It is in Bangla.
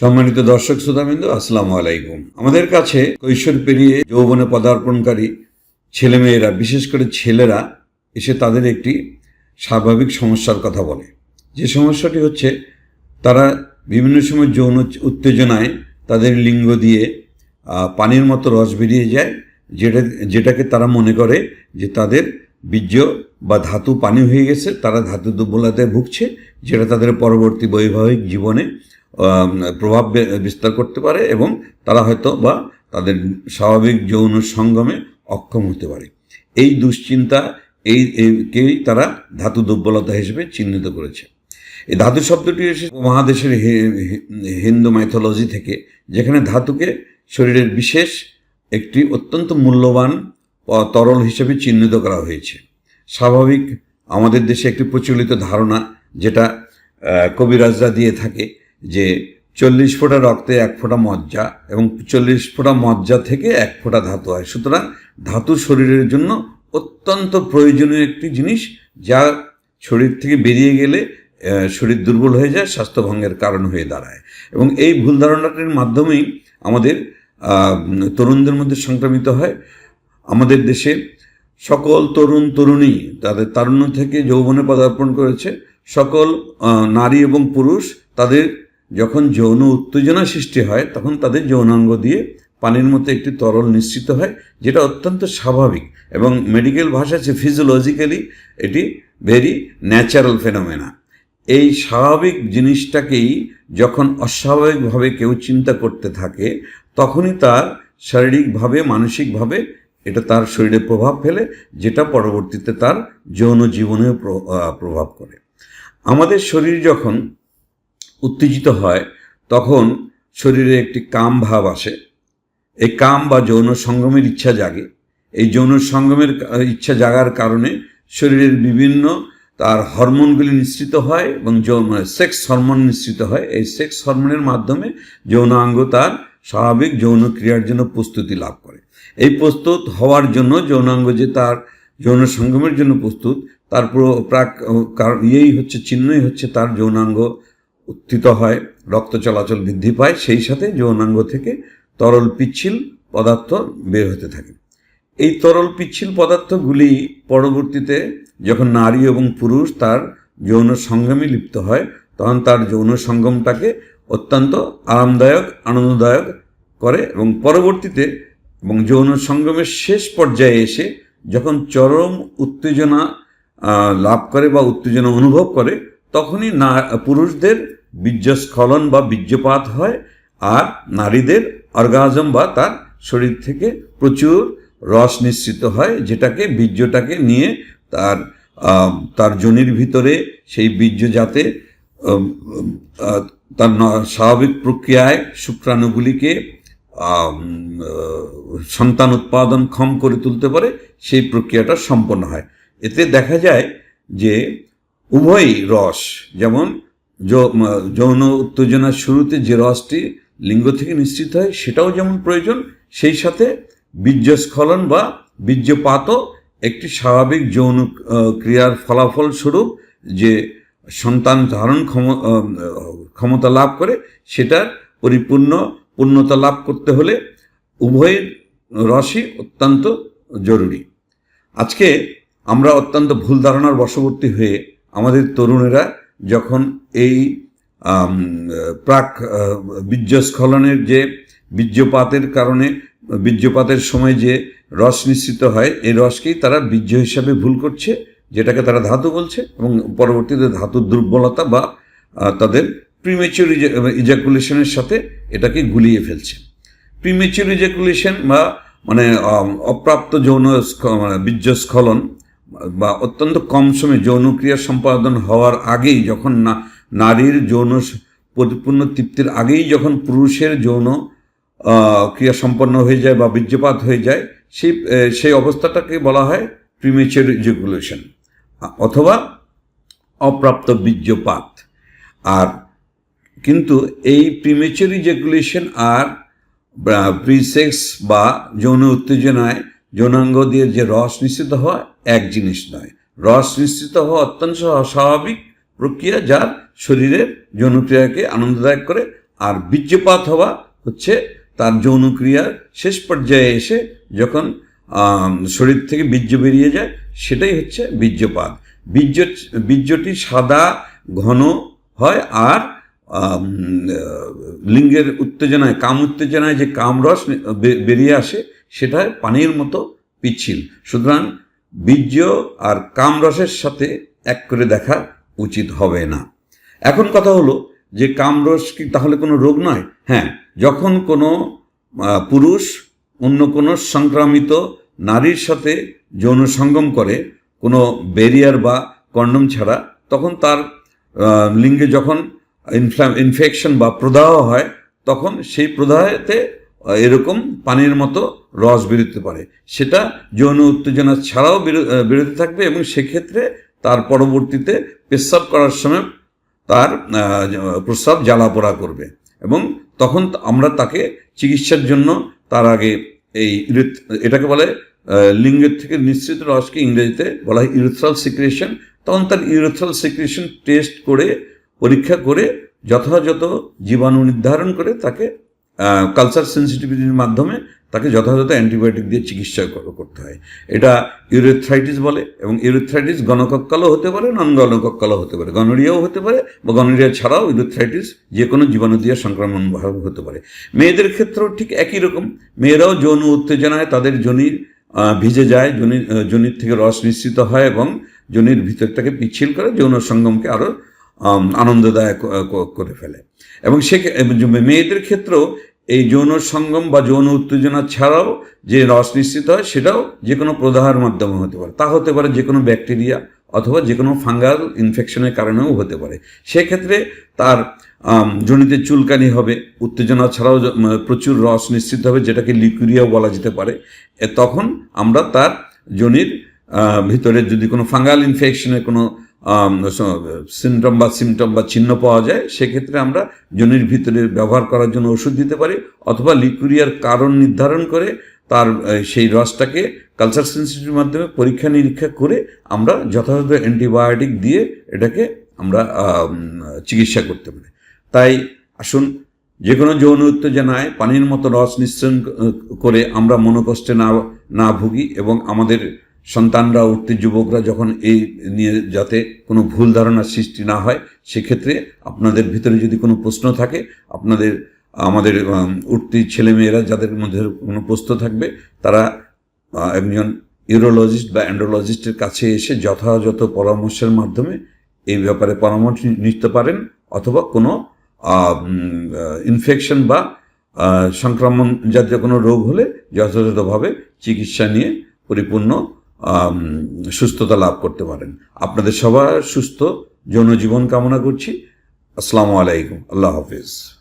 সম্মানিত দর্শক শ্রোতাবৃন্দ, আসসালামু আলাইকুম। আমাদের কাছে কৈশোর পেরিয়ে যৌবনে পদার্পণকারী ছেলেমেয়েরা, বিশেষ করে ছেলেরা, এসে তাদের একটি স্বাভাবিক সমস্যার কথা বলে। যে সমস্যাটি হচ্ছে, তারা বিভিন্ন সময় যৌন উত্তেজনায় তাদের লিঙ্গ দিয়ে পানির মতো রস বেরিয়ে যায়, যেটা, যেটাকে তারা মনে করে যে তাদের বীর্য বা ধাতু পানি হয়ে গেছে, তারা ধাতু দুর্বলতায় ভুগছে, যেটা তাদের পরবর্তী বৈবাহিক জীবনে প্রভাব বিস্তার করতে পারে এবং তারা হয়তো বা তাদের স্বাভাবিক যৌন সঙ্গমে অক্ষম হতে পারে। এই দুশ্চিন্তা এই কেই তারা ধাতু দুর্বলতা হিসেবে চিহ্নিত করেছে। এই ধাতু শব্দটি এসে মহাদেশের হিন্দু মাইথোলজি থেকে, যেখানে ধাতুকে শরীরের বিশেষ একটি অত্যন্ত মূল্যবান তরল হিসেবে চিহ্নিত করা হয়েছে। স্বাভাবিক আমাদের দেশে একটি প্রচলিত ধারণা, যেটা কবিরাজরা দিয়ে থাকে যে চল্লিশ ফোঁটা রক্তে এক ফোঁটা মজ্জা এবং চল্লিশ ফোঁটা মজ্জা থেকে এক ফোঁটা ধাতু হয়। সুতরাং ধাতু শরীরের জন্য অত্যন্ত প্রয়োজনীয় একটি জিনিস যা শরীর থেকে বেরিয়ে গেলে শরীর দুর্বল হয়ে যায়, স্বাস্থ্যভঙ্গের কারণ হয়ে দাঁড়ায়। এবং এই ভুল ধারণাটির মাধ্যমেই আমাদের তরুণদের মধ্যে সংক্রামিত হয়। আমাদের দেশে সকল তরুণ তরুণী তাদের তারুণ্য থেকে যৌবনে পদার্পণ করেছে। সকল নারী এবং পুরুষ তাদের যখন যৌন উত্তেজনা সৃষ্টি হয়, তখন তাদের যৌনাঙ্গ দিয়ে পানির মতো একটি তরল নিশ্চিত হয়, যেটা অত্যন্ত স্বাভাবিক এবং মেডিকেল ভাষায় ফিজিওলজিক্যালি এটি ভেরি ন্যাচারাল ফেনোমেনা এই স্বাভাবিক জিনিসটাকেই যখন অস্বাভাবিকভাবে কেউ চিন্তা করতে থাকে, তখনই তার শারীরিকভাবে, মানসিকভাবে এটা তার শরীরে প্রভাব ফেলে, যেটা পরবর্তীতে তার যৌন জীবনেও প্রভাব করে। আমাদের শরীর যখন উত্তেজিত হয়, তখন শরীরে একটি কাম ভাব আসে। এই কাম বা যৌন সঙ্গমের ইচ্ছা জাগে। এই যৌন সঙ্গমের ইচ্ছা জাগার কারণে শরীরের বিভিন্ন তার হরমোনগুলি নিঃসৃত হয় এবং যৌন সেক্স হরমোন নিঃসৃত হয়। এই সেক্স হরমোনের মাধ্যমে যৌনাঙ্গ তার স্বাভাবিক যৌন ক্রিয়ার জন্য প্রস্তুতি লাভ করে। এই প্রস্তুত হওয়ার জন্য যৌনাঙ্গ যে তার যৌন সঙ্গমের জন্য প্রস্তুত, তার প্রাক ইয়েই হচ্ছে, চিহ্নই হচ্ছে তার যৌনাঙ্গ উত্থিত হয়, রক্ত চলাচল বৃদ্ধি পায়, সেই সাথে যৌনাঙ্গ থেকে তরল পিচ্ছিল পদার্থ বের হতে থাকে। এই তরল পিচ্ছিল পদার্থগুলি পরবর্তীতে যখন নারী এবং পুরুষ তার যৌন সঙ্গমে লিপ্ত হয়, তখন তার যৌন সঙ্গমটাকে অত্যন্ত আরামদায়ক, আনন্দদায়ক করে এবং পরবর্তীতে এবং যৌন সঙ্গমের শেষ পর্যায়ে এসে যখন চরম উত্তেজনা লাভ করে বা উত্তেজনা অনুভব করে, তখনই না, পুরুষদের বীর্যস্খলন বা বীর্যপাত হয় আর নারীদের অর্গাজম বা তার শরীর থেকে প্রচুর রস নিশ্চিত হয়, যেটাকে বীর্যটাকে নিয়ে তার তার যোনির ভিতরে সেই বীর্য যাতে তার স্বাভাবিক প্রক্রিয়ায় শুক্রাণুগুলিকে সন্তান উৎপাদন ক্ষম করে তুলতে পারে, সেই প্রক্রিয়াটা সম্পন্ন হয়। এতে দেখা যায় যে উভয়ই রস, যেমন যৌন উত্তেজনার শুরুতে যে রসটি লিঙ্গ থেকে নিশ্চিত হয়, সেটাও যেমন প্রয়োজন, সেই সাথে বীর্যস্খলন বা বীর্যপাতও একটি স্বাভাবিক যৌন ক্রিয়ার ফলাফল স্বরূপ যে সন্তান ধারণ ক্ষম ক্ষমতা লাভ করে, সেটার পরিপূর্ণ পূর্ণতা লাভ করতে হলে উভয়ের রসই অত্যন্ত জরুরি। আজকে আমরা অত্যন্ত ভুল ধারণার বশবর্তী হয়ে আমাদের তরুণেরা যখন এই প্রাক বীর্যস্খলনের যে বীর্যপাতের কারণে, বীর্যপাতের সময় যে রস নিশ্চিত হয়, এই রসকেই তারা বীর্য হিসাবে ভুল করছে, যেটাকে তারা ধাতু বলছে, এবং পরবর্তীতে ধাতুর দুর্বলতা বা তাদের প্রিমেচিউর ইজাকুলেশনের সাথে এটাকে গুলিয়ে ফেলছে। প্রিমেচিউর ইজাকুলেশন বা মানে অপ্রাপ্ত যৌন মানে বীর্যস্খলন বা অত্যন্ত কম সময়ে যৌনক্রিয়া সম্পাদন হওয়ার আগেই যখন নারীর যৌন পরিপূর্ণ তৃপ্তির আগেই যখন পুরুষের যৌন ক্রিয়া সম্পন্ন হয়ে যায় বা বীর্যপাত হয়ে যায়, সেই সেই অবস্থাটাকে বলা হয় প্রিমেচার ইজাকুলেশন অথবা অপ্রাপ্ত বীর্যপাত। আর কিন্তু এই প্রিমেচার ইজাকুলেশন আর প্রিসেক্স বা যৌন উত্তেজনায় যৌনাঙ্গ দিয়ে যে রস নিশ্চিত হওয়া এক জিনিস নয়। রস নিশ্চিত হওয়া অত্যন্ত স্বাভাবিক প্রক্রিয়া যার শরীরের যৌনক্রিয়াকে আনন্দদায়ক করে। আর বীর্যপাত হওয়া হচ্ছে তার যৌনক্রিয়ার শেষ পর্যায়ে এসে যখন শরীর থেকে বীর্য বেরিয়ে যায়, সেটাই হচ্ছে বীর্যপাত। বীর্য, বীর্যটি সাদা, ঘন হয় আর লিঙ্গের উত্তেজনায়, কাম উত্তেজনায় যে কামরস বেরিয়ে আসে, সেটা পানির মতো পিচ্ছিল। সুতরাং বীর্য আর কামরসের সাথে এক করে দেখা উচিত হবে না। এখন কথা হলো যে কামরস কি তাহলে কোনো রোগ নয়? হ্যাঁ যখন কোনো পুরুষ অন্য কোনো সংক্রামিত নারীর সাথে যৌন সঙ্গম করে, কোনো ব্যারিয়ার বা কন্ডম ছাড়া, তখন তার লিঙ্গে যখন ইনফেকশন বা প্রদাহ হয়, তখন সেই প্রদাহেতে এরকম পানির মতো রস বেরোতে পারে। সেটা যৌন উত্তেজনা ছাড়াও বেরো- বেরোতে থাকবে এবং সেক্ষেত্রে তার পরবর্তীতে পেশাব করার সময় তার প্রস্রাব জ্বালা পোড়া করবে এবং তখন আমরা তাকে চিকিৎসার জন্য তার আগে এই এটাকে বলে লিঙ্গের থেকে নিশ্চিত রসকে ইংরেজিতে বলা হয় ইউরেথ্রাল সিক্রেশন। তখন তার ইউরেথ্রাল সিক্রেশন টেস্ট করে, পরীক্ষা করে যথাযথ জীবাণু নির্ধারণ করে তাকে কালচার সেন্সিটিভিটির মাধ্যমে তাকে যথাযথ অ্যান্টিবায়োটিক দিয়ে চিকিৎসা করতে হয়। এটা ইউরেথ্রাইটিস বলে এবং ইউরেথ্রাইটিস গণকক্কালও হতে পারে নন গণকক্কালও হতে পারে। গনোরিয়াও হতে পারে বা গনোরিয়া ছাড়াও ইউরেথ্রাইটিস যে কোনো জীবাণু দিয়ে সংক্রমণভাবে হতে পারে। মেয়েদের ক্ষেত্রেও ঠিক একই রকম। মেয়েরাও যৌন উত্তেজনায় তাদের জনির ভিজে যায়, জনির জনির থেকে রস নিশ্চিত হয় এবং জনির ভিতরটাকে পিচ্ছিল করে যৌন সঙ্গমকে আরও আনন্দদায়ক করে ফেলে। এবং সে মেয়েদের ক্ষেত্রেও এই যৌন সঙ্গম বা যৌন উত্তেজনা ছাড়াও যে রস নিশ্চিত হয়, সেটাও যে কোনো প্রদাহের মাধ্যমে হতে পারে। তা হতে পারে যে কোনো ব্যাকটেরিয়া অথবা যে কোনো ফাঙ্গাল ইনফেকশনের কারণেও হতে পারে। সেক্ষেত্রে তার জনিতে চুলকানি হবে, উত্তেজনা ছাড়াও প্রচুর রস নিশ্চিত হবে, যেটাকে লিকুরিয়াও বলা যেতে পারে। তখন আমরা তার জনির ভিতরে যদি কোনো ফাঙ্গাল ইনফেকশনের কোনো সিমটম বা সিমটম বা চিহ্ন পাওয়া যায়, সেক্ষেত্রে আমরা জনির ভিতরে ব্যবহার করার জন্য ওষুধ দিতে পারি, অথবা লিকুরিয়ার কারণ নির্ধারণ করে তার সেই রসটাকে কালচার সেন্সিটিভির মাধ্যমে পরীক্ষা নিরীক্ষা করে আমরা যথাযথ অ্যান্টিবায়োটিক দিয়ে এটাকে আমরা চিকিৎসা করতে পারি। তাই আসুন যে কোনো যৌন উত্তেজনায় পানির মতো রস নিঃসরণ করে আমরা মনোকষ্টে না না ভুগি এবং আমাদের সন্তানরা, উঠতে যুবকরা যখন এই নিয়ে যাতে কোনো ভুল ধারণার সৃষ্টি না হয়, সেক্ষেত্রে আপনাদের ভিতরে যদি কোনো প্রশ্ন থাকে, আপনাদের, আমাদের উঠতি ছেলেমেয়েরা যাদের মধ্যে কোনো প্রশ্ন থাকবে, তারা একজন ইউরোলজিস্ট বা অ্যান্ড্রোলজিস্টের কাছে এসে যথাযথ পরামর্শের মাধ্যমে এই ব্যাপারে পরামর্শ নিতে পারেন অথবা কোনো ইনফেকশন বা সংক্রমণ জাতীয় কোনো রোগ হলে যথাযথভাবে চিকিৎসা নিয়ে পরিপূর্ণ সুস্থতা লাভ করতে পারেন। আপনাদের সবার সুস্থ যৌন জীবন কামনা করছি। আসসালামু আলাইকুম। আল্লাহ হাফিজ।